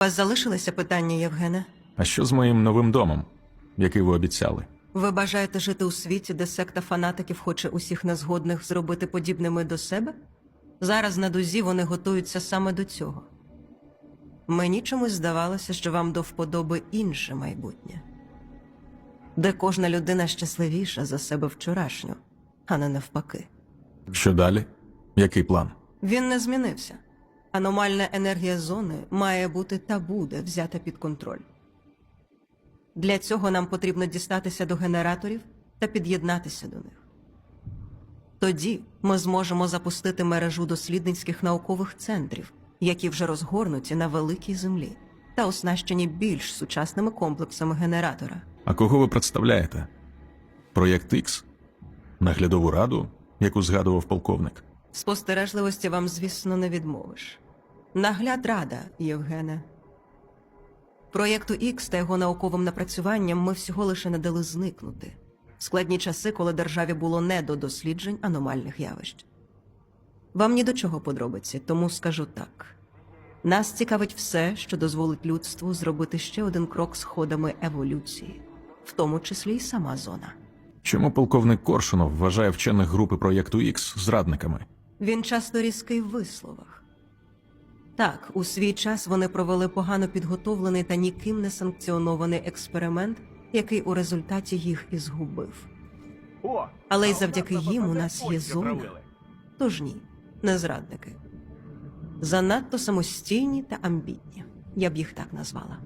У вас залишилося питання, Євгене? А що з моїм новим домом, який ви обіцяли? Ви бажаєте жити у світі, де секта фанатиків хоче усіх незгодних зробити подібними до себе? Зараз на дузі вони готуються саме до цього. Мені чомусь здавалося, що вам до вподоби інше майбутнє, де кожна людина щасливіша за себе вчорашню, а не навпаки. Що далі? Який план? Він не змінився. Аномальна енергія зони має бути та буде взята під контроль. Для цього нам потрібно дістатися до генераторів та під'єднатися до них. Тоді ми зможемо запустити мережу дослідницьких наукових центрів, які вже розгорнуті на великій землі та оснащені більш сучасними комплексами генератора. А кого ви представляєте? Проєкт Ікс? Наглядову раду, яку згадував полковник? Спостережливості вам, звісно, не відмовиш. Нагляд рада, Євгене. Проєкту X та його науковим напрацюванням ми всього лише не дали зникнути. В складні часи, коли державі було не до досліджень аномальних явищ. Вам ні до чого подробиці, тому скажу так. Нас цікавить все, що дозволить людству зробити ще один крок сходами еволюції, в тому числі й сама зона. Чому полковник Коршунов вважає вчених групи проєкту Ікс зрадниками? Він часто різкий в висловах. Так, у свій час вони провели погано підготовлений та ніким не санкціонований експеримент, який у результаті їх і згубив. О, Але й завдяки їм у нас є зона. Тож ні, не зрадники. Занадто самостійні та амбітні. Я б їх так назвала.